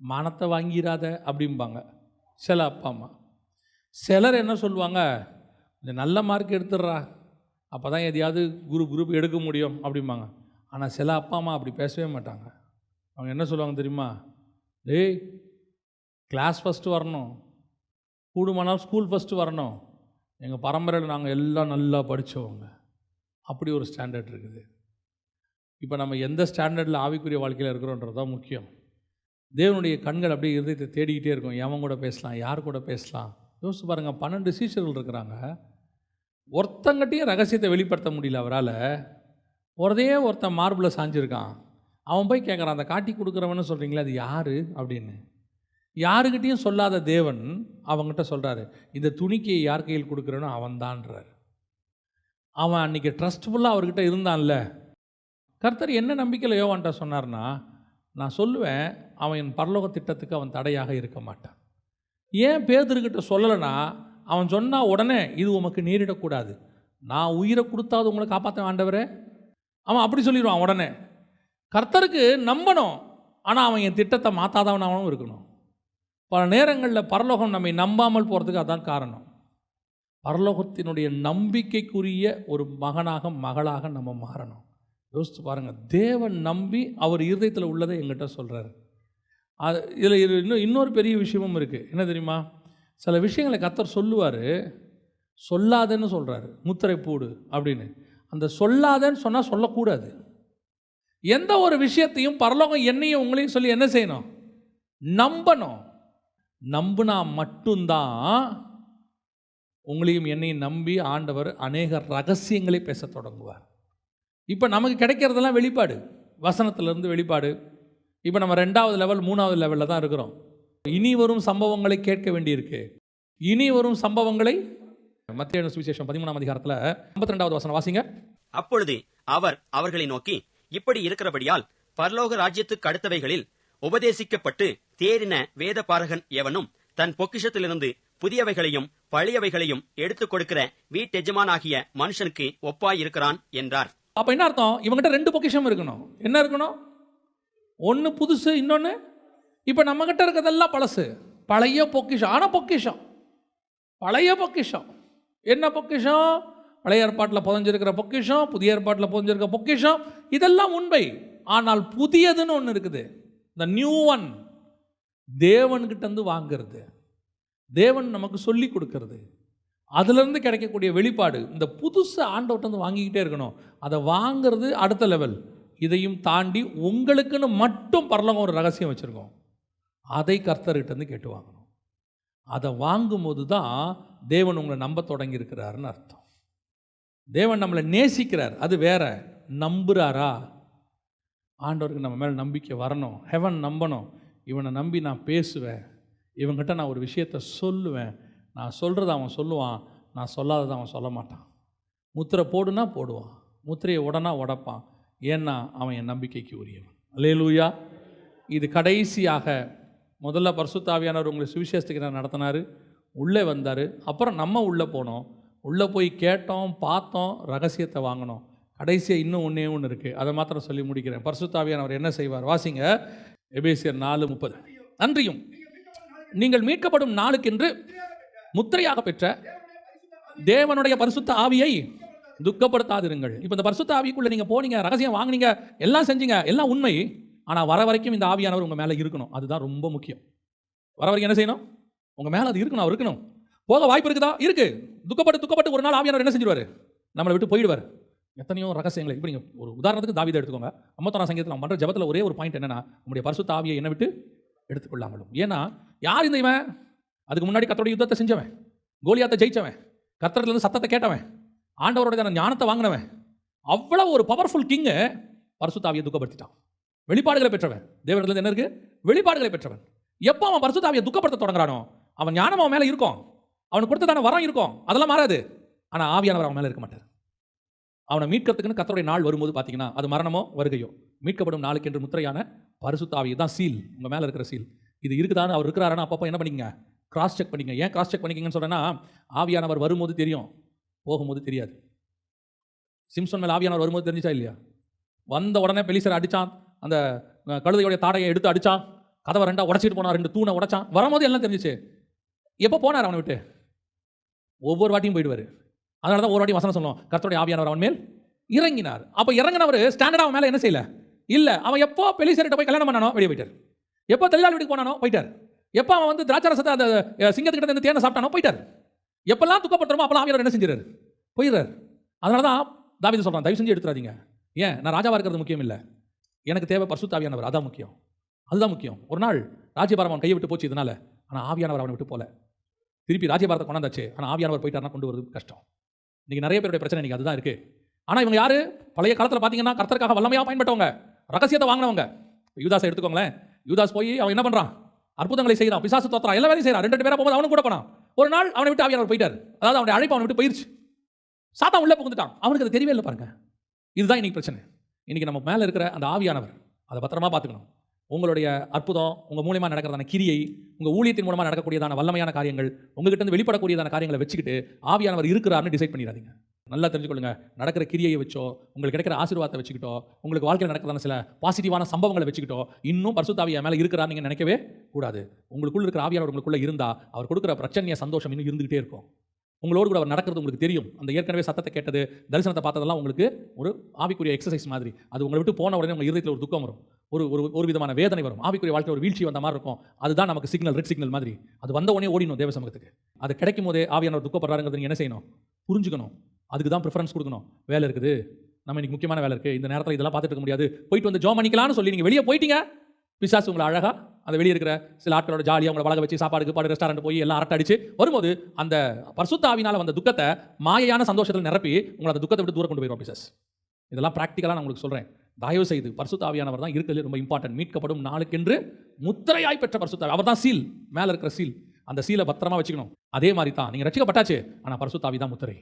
மானத்தை வாங்கிடாத அப்படிம்பாங்க. சில அப்பா அம்மா. சிலர் என்ன சொல்லுவாங்க இந்த நல்ல மார்க் எடுத்துடுறா. அப்போ தான் எதையாவது குரூப் குரூப் எடுக்க முடியும் அப்படிம்பாங்க. ஆனால் சில அப்பா அம்மா அப்படி பேசவே மாட்டாங்க. அவங்க என்ன சொல்லுவாங்க தெரியுமா? டேய் கிளாஸ் ஃபஸ்ட்டு வரணும். கூடுமானால் ஸ்கூல் ஃபஸ்ட்டு வரணும். எங்கள் பரம்பரையில் நாங்கள் எல்லாம் நல்லா படித்தவங்க அப்படி ஒரு ஸ்டாண்டர்ட் இருக்குது. இப்போ நம்ம எந்த ஸ்டாண்டர்டில் ஆவிக்குரிய வாழ்க்கையில் இருக்கிறோன்றது தான் முக்கியம். தேவனுடைய கண்கள் அப்படியே இருதயத்தை தேடிக்கிட்டே இருக்கும். எவன் கூட பேசலாம்? யார் கூட பேசலாம்? யோசிச்சு பாருங்கள் பன்னெண்டு சீஷர்கள் இருக்கிறாங்க. ஒருத்தங்கிட்டையும் ரகசியத்தை வெளிப்படுத்த முடியல அவரால். ஒரதே ஒருத்தன் மார்பில் சாஞ்சிருக்கான். அவன் போய் கேட்குறான் அந்த காட்டி கொடுக்குறவன்னு சொல்கிறீங்களே அது யார்? அப்படின்னு. யாருக்கிட்டேயும் சொல்லாத தேவன் அவங்ககிட்ட சொல்கிறாரு இந்த துணிக்கையை யார் கையில் கொடுக்குறனோ அவன்தான்றார். அவன் அன்றைக்கி ட்ரஸ்ட்ஃபுல்லாக அவர்கிட்ட இருந்தான்ல. கர்த்தர் என்ன நம்பிக்கையில் யோவான்ட்ட சொன்னார்னா நான் சொல்லுவேன் அவன் என் பரலோக திட்டத்துக்கு அவன் தடையாக இருக்க மாட்டான். ஏன் பேதர்கிட்ட சொல்லலைன்னா அவன் சொன்னால் உடனே இது உமக்கு நேரிடக்கூடாது. நான் உயிரை கொடுத்தாவது உங்களை காப்பாற்ற ஆண்டவரே. அவன் அப்படி சொல்லிடுவான் உடனே. கர்த்தருக்கு நம்பணும். ஆனால் அவன் என் திட்டத்தை மாற்றாதவனாகவும் இருக்கணும். பல நேரங்களில் பரலோகம் நம்மை நம்பாமல் போகிறதுக்கு அதான் காரணம். பரலோகத்தினுடைய நம்பிக்கைக்குரிய ஒரு மகனாக மகளாக நம்ம மாறணும். யோசித்து பாருங்கள் தேவன் நம்பி அவர் இருதயத்தில் உள்ளதை எங்கிட்ட சொல்கிறாரு அது இதில் இது இன்னும் இன்னொரு பெரிய விஷயமும் இருக்குது என்ன தெரியுமா? சில விஷயங்களை கத்தர் சொல்லுவார். சொல்லாதேன்னு சொல்கிறாரு முத்திரை போடு அப்படின்னு. அந்த சொல்லாதேன்னு சொன்னால் சொல்லக்கூடாது. எந்த ஒரு விஷயத்தையும் பரலோகம் என்னையும் உங்களையும் சொல்லி என்ன செய்யணும்? நம்பணும். நம்பினா மட்டும்தான் உங்களையும் என்னையும் நம்பி ஆண்டவர் அநேக ரகசியங்களை பேச தொடங்குவார். இப்போ நமக்கு கிடைக்கிறதெல்லாம் வெளிப்பாடு. வசனத்திலிருந்து வெளிப்பாடு. இப்போ நம்ம ரெண்டாவது லெவல் மூணாவது லெவலில் தான் இருக்கிறோம். இனி வரும் சம்பவங்களை கேட்க வேண்டியிருக்கு. இனி வரும் சம்பவங்களை மத்திய சுவிசேஷம் பதிமூணாம் அதிகாரத்தில் ஐம்பத்தி ரெண்டாவது வசனம் வாசிங்க. அப்பொழுது அவர் அவர்களை நோக்கி இப்படி இருக்கிறபடியால் பரலோக ராஜ்யத்துக்கு அடுத்தவைகளில் உபதேசிக்கப்பட்டு தேறின வேத பாரகன் எவனும் தன் பொக்கிஷத்திலிருந்து புதியவைகளையும் பழையவைகளையும் எடுத்துக் கொடுக்கிற வீட்டெஜமானாகிய மனுஷனுக்கு ஒப்பாயிருக்கிறான் என்றார். அப்போ என்ன அர்த்தம்? இவங்ககிட்ட ரெண்டு பொக்கிஷம் இருக்கணும். என்ன இருக்கணும்? ஒன்று புதுசு இன்னொன்று இப்போ நம்மக்கிட்ட இருக்கிறதெல்லாம் பழசு. பழைய பொக்கிஷம். ஆனால் பொக்கிஷம். பழைய பொக்கிஷம். என்ன பொக்கிஷம்? பழைய ஏற்பாட்டில் புதஞ்சிருக்கிற பொக்கிஷம் புதிய ஏற்பாட்டில் புதஞ்சிருக்கிற பொக்கிஷம் இதெல்லாம் உண்மை. ஆனால் புதியதுன்னு ஒன்று இருக்குது. இந்த நியூ ஒன் தேவன்கிட்ட வாங்கிறது வாங்குறது. தேவன் நமக்கு சொல்லி கொடுக்கறது. அதுலேருந்து கிடைக்கக்கூடிய வெளிப்பாடு இந்த புதுசு ஆண்டவட்டந்து வாங்கிக்கிட்டே இருக்கணும். அதை வாங்கிறது அடுத்த லெவல் இதையும் தாண்டி உங்களுக்குன்னு மட்டும் பரலோகம் ஒரு ரகசியம் வச்சுருக்கோம். அதை கர்த்தர்கிட்டேருந்து கேட்டு வாங்கணும். அதை வாங்கும்போது தான் தேவன் உங்களை நம்ப தொடங்கியிருக்கிறாருன்னு அர்த்தம். தேவன் நம்மளை நேசிக்கிறார். அது வேற. நம்புகிறாரா ஆண்டவருக்கு நம்ம மேலே நம்பிக்கை வரணும். ஹெவன் நம்பணும். இவனை நம்பி நான் பேசுவேன். இவங்ககிட்ட நான் ஒரு விஷயத்த சொல்லுவேன். நான் சொல்கிறத அவன் சொல்லுவான். நான் சொல்லாததை அவன் சொல்ல மாட்டான். முத்திரை போடுனா போடுவான். முத்திரையை உடனா உடப்பான். ஏன்னா அவன் என் நம்பிக்கைக்கு உரியவன். அலேலூயா இது கடைசியாக முதல்ல பரிசுத்தாவியானவர் உங்களை சுவிசேஷத்துக்கு நான் நடத்தினார்? உள்ளே வந்தார். அப்புறம் நம்ம உள்ளே போனோம். உள்ளே போய் கேட்டோம் பார்த்தோம் ரகசியத்தை வாங்கினோம். கடைசியாக இன்னும் ஒன்றே ஒன்று இருக்குது அதை மாத்திரம் சொல்லி முடிக்கிறேன். பரிசுத்தாவியானவர் என்ன செய்வார்? வாசிங்க. எபேசியர் நாலு முப்பது. நன்றியும். நீங்கள் மீட்கப்படும் நாளுக்கென்று முத்திரையாக பெற்ற தேவனுடைய பரிசுத்த ஆவியை துக்கப்படுத்தாதிருங்கள். இப்போ இந்த பரிசுத்த ஆவிக்குள்ளே நீங்கள் போனீங்க ரகசியம் வாங்குனீங்க எல்லாம் செஞ்சீங்க எல்லாம் உண்மை. ஆனால் வர வரைக்கும் இந்த ஆவியானவர் உங்கள் மேலே இருக்கணும். அதுதான் ரொம்ப முக்கியம். வர வரைக்கும் என்ன செய்யணும்? உங்கள் மேலே அது இருக்கணும் அவர் இருக்கணும். போக வாய்ப்பு இருக்குதா? இருக்கு. துக்கப்பட்டு துக்கப்பட்டு ஒரு நாள் ஆவியானவர் என்ன செஞ்சிருவார்? நம்மளை விட்டு போயிடுவார். எத்தனையோ ரகசியங்களை இப்படி நீங்கள் ஒரு உதாரணத்துக்கு தாவிதை எடுத்துக்கோங்க. ஐம்பத்தொன்னாம் சங்கீதத்தில் நம்ம பண்ணுற ஜபத்தில் ஒரே ஒரு பாயிண்ட் என்னன்னா நம்முடைய பரிசுத்த ஆவியை என்ன விட்டு எடுத்துக்கொள்ளாமலும். ஏன்னா யார் இந்த இவன்? அதுக்கு முன்னாடி கத்தோடைய யுத்தத்தை செஞ்சவன். கோலியாத்தை ஜெயிச்சவன். கத்தரத்துலேருந்து சத்தத்தை கேட்டவன். ஆண்டவரோட ஞானத்தை வாங்கினவன். அவ்வளவு ஒரு பவர்ஃபுல் கிங்கு பரிசுத்தாவியை துக்கப்படுத்திட்டான். வெளிப்பாடுகளை பெற்றவன். தேவனிடத்துல என்ன இருக்கு? வெளிப்பாடுகளை பெற்றவன். எப்போ அவன் பரிசுத்தாவியை துக்கப்படுத்த தொடங்குறானோ அவன் ஞானம் அவன் மேலே இருக்கும். அவனுக்கு கொடுத்ததான வரம் இருக்கும்? அதெல்லாம் மாறாது. ஆனால் ஆவியானவர் அவன் மேலே இருக்க மாட்டார். அவனை மீட்கிறதுக்குன்னு கத்தருடைய நாள் வரும்போது பார்த்தீங்கன்னா அது மரணமோ வருகையோ? மீட்கப்படும் நாளுக்கு என்று முத்திரையான பரிசுத்தாவி தான் சீல். உங்கள் மேலே இருக்கிற சீல். இது இருக்குதான்னு அவர் இருக்கிறாருன்னு அப்பப்போ என்ன பண்ணிக்கங்க? கிராஸ் செக் பண்ணிங்க ஏன் கிராஸ் செக் பண்ணிக்கிங்கன்னு சொல்கிறேன்னா ஆவியானவர் வரும்போது தெரியும். போகும்போது தெரியாது. சிம்சன் மேலே ஆவியானவர் வரும்போது தெரிஞ்சிச்சா இல்லையா? வந்த உடனே பெலிசர் அடித்தான் அந்த கழுதையோடைய தாடையை எடுத்து அடித்தான் கதவை ரெண்டா உடச்சிட்டு போனான். ரெண்டு தூணை உடைச்சான். வரும்போது எல்லாம் தெரிஞ்சிச்சு. எப்போ போனார் அவனை விட்டு? ஒவ்வொரு வாட்டியும் போயிடுவார். அதனால தான் ஒரு வாட்டி வசனம் சொன்னோம். கர்த்தருடைய ஆவியானவர் அவன் மேல் இறங்கினார். அப்போ இறங்கினவர் ஸ்டாண்டர்ட் அவன் மேலே என்ன செய்யல? இல்லை அவன் எப்போ பெலிசர்கிட்ட போய் கல்யாணம் பண்ணானோ வெளியே போயிட்டார். எப்போ தொழிலாளி வீட்டுக்கு போனானோ போயிட்டார். எப்போ அவன் வந்து திராட்சரசத்தை அந்த சிங்கத்துக்கிட்ட இருந்து தேனை சாப்பிட்டானோ போயிட்டார். எப்பெல்லாம் துக்கப்படுறோமோ அப்பெல்லாம் ஆவியானவர் என்ன செஞ்சிறாரு போயிடுறார். அதனால தான் தாவிதம் சொல்கிறான் தயவு செஞ்சு எடுத்துறாதீங்க ஏன்? நான் ராஜாவாக இருக்கிறது முக்கியம் இல்லை. எனக்கு தேவை பரிசுத்தாவியானவர் அதான் முக்கியம். அதுதான் முக்கியம். ஒரு நாள் ராஜ்யபாரம் அவன் கையை விட்டு போச்சு இதனால. ஆனால் ஆவியானவர் அவனை விட்டு போல. திருப்பி ராஜ்யபாரத்தை கொண்டாந்தாச்சு. ஆனால் ஆவியானவர் போயிட்டாருன்னா கொண்டு வரது கஷ்டம். இன்னைக்கு நிறைய பேருடைய பிரச்சனை இன்னைக்கு அதுதான் இருக்கு. ஆனால் இவங்க யாரு? பழைய காலத்தில் பார்த்தீங்கன்னா கர்த்தருக்காக வல்லமையாக பயன்பட்டவங்க. ரகசியத்தை வாங்கினவங்க. யூதாஸை எடுத்துக்கோங்களேன். யூதாஸ் போய் அவன் என்ன பண்ணுறான் அற்புதங்களை செய்கிறான் பிசாசு தோத்துறான். எல்லா வேலையும் செய்கிறான் ரெண்டு ரெண்டு பேரா போகும்போது அவனும் கூட போனான். ஒரு நாள் அவனை விட்டு ஆவியானவர் போயிட்டார். அதாவது அவனுடைய அழைப்பு அவனை விட்டு போயிடுச்சு சாத்தா உள்ளே புகுந்துட்டான். அவனுக்கு அது தெரியவே இல்லை பாருங்க. இதுதான் இன்னைக்கு பிரச்சனை. இன்னைக்கு நம்ம மேலே இருக்கிற அந்த ஆவியானவர் அதை பத்திரமா பார்த்துக்கணும். உங்களுடைய அற்புதம் உங்கள் மூலியமாக நடக்கிறதான கிரியை உங்கள் ஊழியத்தின் மூலமாக நடக்கக்கூடியதான வல்லமையான காரியங்கள் உங்ககிட்ட இருந்து வெளிப்படக்கூடியதான காரியங்களை வச்சுக்கிட்டு ஆவியானவர் இருக்கிறாருன்னு டிசைட் பண்ணிடாதீங்க. நல்லா தெரிஞ்சுக்கொள்ளுங்க. நடக்கிற கிரியையை வச்சோ உங்களுக்கு கிடைக்கிற ஆசீர்வாதத்தை வச்சுக்கிட்டோ உங்களுக்கு வாழ்க்கையில் நடக்கிறதான சில பாசிட்டிவான சம்பவங்களை வச்சுக்கிட்டோ இன்னும் பரிசுத்தாவியா மேலே இருக்கிறார் நீங்கள் நினைக்கவே கூடாது. உங்களுக்குள்ள இருக்கிற ஆவியானவர் உங்களுக்குள்ளே இருந்தால் அவர் கொடுக்குற பிரச்சனைய சந்தோஷம் இன்னும் இருந்துகிட்டே இருக்கும். உங்களோடு கூட அவர் நடக்கிறது உங்களுக்கு தெரியும். அந்த ஏற்கனவே சத்தத்தை கேட்டது தரிசனத்தை பார்த்ததெல்லாம் உங்களுக்கு ஒரு ஆவிக்குரிய எக்ஸசைஸ் மாதிரி. அது உங்களை விட்டு போன உடனே உங்கள் இருதயத்தில் ஒரு துக்கம் வரும். ஒரு ஒரு ஒரு விதமான வேதனை வரும். ஆவிக்குரிய வாழ்க்கை ஒரு வீழ்ச்சி வந்த மாதிரி இருக்கும். அதுதான் நமக்கு சிக்னல் ரெட் சிக்னல் மாதிரி. அது வந்த உடனே ஓடிணும் தேவ சமூகத்துக்கு. அது கிடைக்கும் போதே ஆவியானவர் துக்கப்படுறாருங்கிறது நீங்கள் என்ன செய்யணும்? புரிஞ்சுக்கணும். அதுக்கு தான் ப்ரிஃபரன்ஸ் கொடுக்கணும். வேலை இருக்குது. நம்ம இன்னைக்கு முக்கியமான வேலை இருக்குது இந்த நேரத்தில் இதெல்லாம் பார்த்துட்டு இருக்க முடியாது. போயிட்டு வந்து ஜோ பண்ணிக்கலாம்னு சொல்லி நீங்கள் வெளியே போயிட்டீங்க. பிசாசு உங்களை அழகாக அந்த வெளியே இருக்கிற சில ஆட்களோட ஜாலியாக உங்களை வளக வச்சு சாப்பாடு பாடு ரெஸ்டாரண்ட் போய் எல்லாம் அரட்டை அடிச்சு வரும்போது அந்த பர்சுத்தாவினால் வந்த துக்கத்தை மாயையான சந்தோஷத்தில் நிரப்பி உங்களை அந்த துக்கத்தை விட்டு தூரம் கொண்டு போயிடும் பிசாஸ் இதெல்லாம் ப்ராக்டிக்கலாக நான் உங்களுக்கு சொல்கிறேன் தயவு செய்து பர்சுத்தாவியானவர் தான் இருக்கிறது ரொம்ப இம்பார்ட்டன்ட் மீட்கப்படும் நாளுக்கென்று முத்திரையாய் பெற்ற பர்சுத்தாவி. அவர் தான் சீல் மேலே இருக்கிற சீல் அந்த சீலை பத்திரமா வச்சுக்கணும். அதே மாதிரி தான். நீங்கள் ரட்சிக்கப்பட்டாச்சு ஆனால் பர்சுத்தாவி தான் முத்திரை.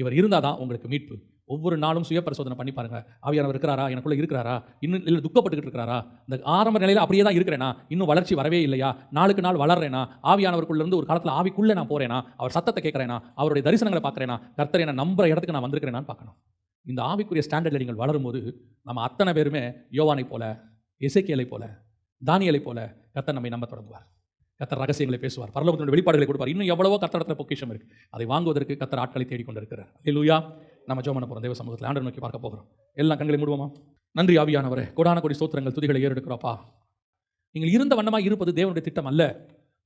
இவர் இருந்தால் தான் உங்களுக்கு மீட்பு. ஒவ்வொரு நாளும் சுய பரிசோதனை பண்ணி பாருங்க. ஆவியானவர் இருக்கிறாரா? எனக்குள்ள இருக்கிறாரா? இன்னும் இல்லை துக்கப்பட்டுக்கிட்டு இருக்கிறாரா? இந்த ஆரம்ப நிலையில் அப்படியே தான் இருக்கிறேனா? இன்னும் வளர்ச்சி வரவே இல்லையா? நாளுக்கு நாள் வளர்றேனா? ஆவியானவருக்குள்ள இருந்து ஒரு காலத்தில் ஆவிக்குள்ளே நான் போகிறேனா அவர் சத்தத்தை கேட்குறேனா? அவருடைய தரிசனங்களை பார்க்குறேனா? கர்த்தர் என்ன நம்புற இடத்துக்கு நான் வந்திருக்கிறேனான்னு பார்க்கணும். இந்த ஆவிக்குரிய ஸ்டாண்டர்டில் நீங்கள் வளரும்போது நம்ம அத்தனை பேருமே யோவானை போல இசைக்கியலை போல தானியலை போல கர்த்தர் நம்மை நம்ப தொடங்குவார். கத்தர் ரகசியங்களை பேசுவார். பரலோகத்தினுடைய வெளிப்பாடுகளை கொடுப்பார். இன்னும் எவ்வளவோ கத்தடத்தில் பொக்கிஷம் இருக்கு. அதை வாங்குவதற்கு கத்தர் ஆட்களை தேடிக்கொண்டிருக்கிறார். அல்லேலூயா நம்ம ஜோமன போகிறோம் தேவ சமூகத்தில் ஆண்டர் நோக்கி பார்க்க போகிறோம். எல்லாம் கண்களை மூடுவோமா? நன்றி ஆவியானவரே. கோடான கொடி சோத்திரங்கள் துதிகளை ஏறெடுக்கிறோப்பா. நீங்கள் இருந்த வண்ணமாக இருப்பது தேவனுடைய திட்டம் அல்ல.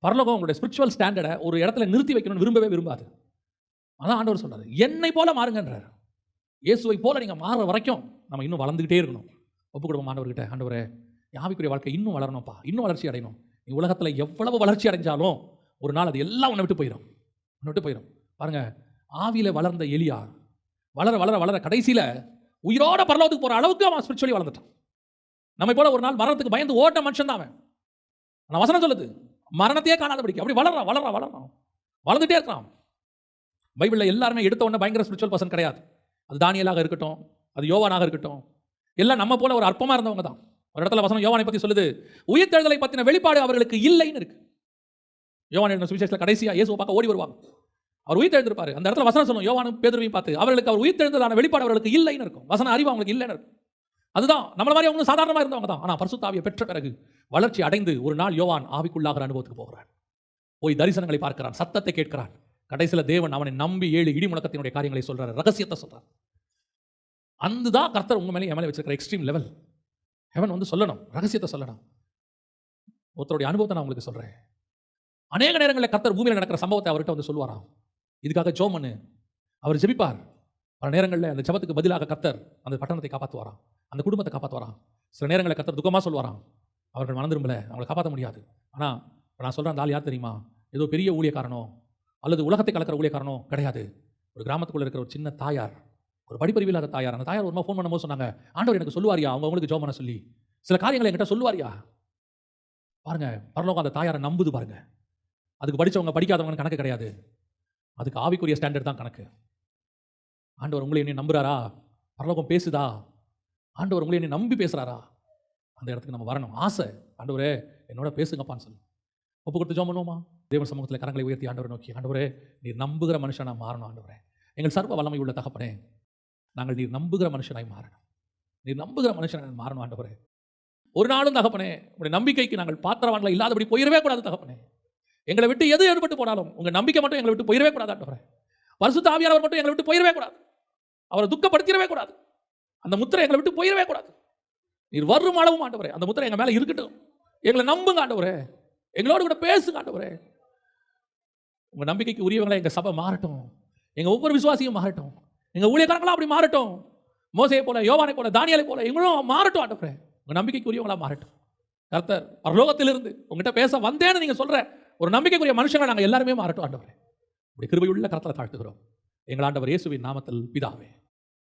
பரலோகம் உங்களுடைய ஸ்பிரிச்சுவல் ஸ்டாண்டர்டை ஒரு இடத்துல நிறுத்தி வைக்கணும்னு விரும்பவே விரும்பாது. அதான் ஆண்டவர் சொல்கிறார் என்னை போல மாறுங்கன்றார். இயேசுவை போல நீங்கள் மாறுற வரைக்கும் நம்ம இன்னும் வளர்ந்துக்கிட்டே இருக்கணும். ஒப்பு கொடுப்போம் ஆண்டவர்கிட்ட. ஆண்டவரே யாவிக்குரிய வாழ்க்கை இன்னும் வளரணும்ப்பா. இன்னும் வளர்ச்சி அடையணும். நீ உலகத்தில் எவ்வளவு வளர்ச்சி அடைஞ்சாலும் ஒரு நாள் அது எல்லாம் உன்னை விட்டு போயிடும் உன்னை விட்டு போயிடும் பாருங்க ஆவியில் வளர்ந்த எலியா வளர வளர வளர கடைசியில் உயிரோட பரலோகத்துக்கு போகிற அளவுக்கு அவன் ஸ்பிரிச்சுவலி வளர்ந்துட்டான். நம்ம போல ஒரு நாள் மரணத்துக்கு பயந்து ஓட்ட மனுஷன் தான் அவன். ஆனால் வசனம் சொல்லுது மரணத்தையே காணாதபடிக்கு. அப்படி வளர்றான் வளர்றான் வளர்றான் வளர்ந்துட்டே இருக்கிறான் பைபிளில் எல்லாருமே எடுத்த உடனே பயங்கர ஸ்பிரிச்சுவல் பர்சன் கிடையாது. அது தானியலாக இருக்கட்டும் அது யோவானாக இருக்கட்டும். எல்லாம் நம்ம போல ஒரு அற்பமாக இருந்தவங்க தான். ஒரு இடத்துல வசனம் யோவானை பற்றி சொல்லுது. உயிர்த்தெழுதலை பற்றின வெளிப்பாடு அவர்களுக்கு இல்லைன்னு இருக்கு. யோவான் சுவிசேஷத்தில் கடைசியாக இயேசுவை பார்க்க ஓடி வருவாங்க. அவர் உயிர் எழுந்திருப்பாரு அந்த இடத்துல வசனம் சொல்லும். யோவானும் பேதுருவையும் பார்த்து அவர்களுக்கு அவர் உயிர் தெழுந்ததான வெளிப்பாடு அவர்களுக்கு இல்லைன்னு இருக்கும். வசன அறிவு அவங்களுக்கு இல்லைன்னு இருக்கும். அதுதான் நம்மள மாதிரி அவங்க சாதாரணமாக இருந்தவங்க தான். ஆனால் பரிசுத்தாவியை பெற்ற பிறகு வளர்ச்சி அடைந்து ஒரு நாள் யோவான் ஆவிக்குள்ளாகிற அனுபவத்துக்கு போகிறான் போய் தரிசனங்களை பார்க்கிறான் சத்தத்தை கேட்கிறான். கடைசியில் தேவன் அவனை நம்பி ஏழு இடி முழக்கத்தினுடைய காரியங்களை சொல்கிறார் ரகசியத்தை சொல்கிறார் அந்த தான் கர்த்தர் உங்கள் மேலே என் மேலே வச்சிருக்கிற எக்ஸ்ட்ரீம் லெவல் ஹெவன் வந்து சொல்லணும் ரகசியத்தை சொல்லணும். ஒருத்தருடைய அனுபவத்தை நான் உங்களுக்கு சொல்கிறேன் அநேக நேரங்களில் கர்த்தர் பூமியில் நடக்கிற சம்பவத்தை அவர்கிட்ட வந்து சொல்லுவாராம். இதுக்காக ஜோம் பண்ணு அவர் ஜெபிப்பார். பல நேரங்களில் அந்த ஜெபத்துக்கு பதிலாக கர்த்தர் அந்த பட்டணத்தை காப்பாற்றுவாராம் அந்த குடும்பத்தை காப்பாற்றுவாராம் சில நேரங்களில் கர்த்தர் துக்கமாக சொல்லுவாராம். அவர்கள் மனம் அவங்களை காப்பாற்ற முடியாது. ஆனால் நான் சொல்கிறேன் அந்த ஆள் யார் தெரியுமா? ஏதோ பெரிய ஊழியக்காரனோ அல்லது உலகத்தை கலக்கிற ஊழியக்காரனோ கிடையாது. ஒரு கிராமத்துக்குள்ளே இருக்கிற ஒரு சின்ன தாயார் ஒரு படிப்பறிவு இல்லாத தாயார். அந்த தாயார் ஒரு ஃபோன் பண்ணும்போது சொன்னாங்க ஆண்டவர் எனக்கு சொல்லுவாரியா அவங்க அவங்களுக்கு ஜோம் பண்ண சொல்லி. சில காரியங்களை என்கிட்ட சொல்லுவாரியா பாருங்க பரலோகம் அந்த தாயாரை நம்புது பாருங்க. அதுக்கு படித்தவங்க படிக்காதவங்க கணக்கு கிடையாது. அதுக்கு ஆவிக்குரிய ஸ்டாண்டர்ட் தான் கணக்கு. ஆண்டவர் உங்களை என்னை நம்புறாரா? பரலோகம் பேசுதா? ஆண்டவர் உங்களை என்னை நம்பி பேசுறாரா? அந்த இடத்துக்கு நம்ம வரணும். ஆசை. ஆண்டவரே என்னோட பேசுங்கப்பான்னு சொல்லு. ஒப்பு கொடுத்து ஜோம் பண்ணுவோமா? தேவன் சமூகத்தில் கரங்களை உயர்த்தி ஆண்டவரை நோக்கி ஆண்டவரே நீ நம்புகிற மனுஷனாக மாறணும் ஆண்டவரே. எங்கள் சர்வ வல்லமை உள்ள தகப்பனே நாங்கள் நீர் நம்புகிற மனுஷனாய் மாறணும். நீர் நம்புகிற மனுஷனாய் மாறணும் ஆண்டவரே. ஒரு நாளும் தகப்பனே உங்களுடைய நம்பிக்கைக்கு நாங்கள் பாத்திரவான்களை இல்லாதபடி போயிடவே கூடாது தகப்பனே. எங்களை விட்டு எது ஏற்பட்டு போனாலும் உங்கள் நம்பிக்கை மட்டும் எங்களை விட்டு போயிடவே கூடாது ஆண்டவரே. பரிசுத்த ஆவியானவர் மட்டும் எங்களை விட்டு போயிடவே கூடாது. அவரை துக்கப்படுத்திடவே கூடாது. அந்த முத்திரை எங்களை விட்டு போயிடவே கூடாது. நீர் வரும் அளவும் ஆண்டவரே. அந்த முத்திரை எங்கள் மேலே இருக்கட்டும். எங்களை நம்புங்க ஆண்டவரே. எங்களோடு கூட பேசுங்க ஆண்டவரே. உங்க நம்பிக்கைக்கு உரியவங்களை எங்க சபை மாறட்டும். எங்க ஒவ்வொரு விசுவாசியும் மாறட்டும். எங்கள் ஊழியக்காரங்களாம் அப்படி மாறட்டும். மோசையை போல யோவானை போல தானியலை போல எங்களும் மாறட்டும் ஆண்டவரே. உங்கள் நம்பிக்கைக்குரியவங்களா மாறட்டும். கர்த்தர் பரலோகத்திலிருந்து உங்ககிட்ட பேச வந்தேன்னு நீங்கள் சொல்கிற ஒரு நம்பிக்கைக்குரிய மனுஷங்க நாங்கள் எல்லாருமே மாறட்டும் ஆண்டவரே. இப்படி கிருபையுள்ள கரத்தில் தாழ்த்துகிறோம். எங்கள் ஆண்டவர் இயேசுவின் நாமத்தில் பிதாவே.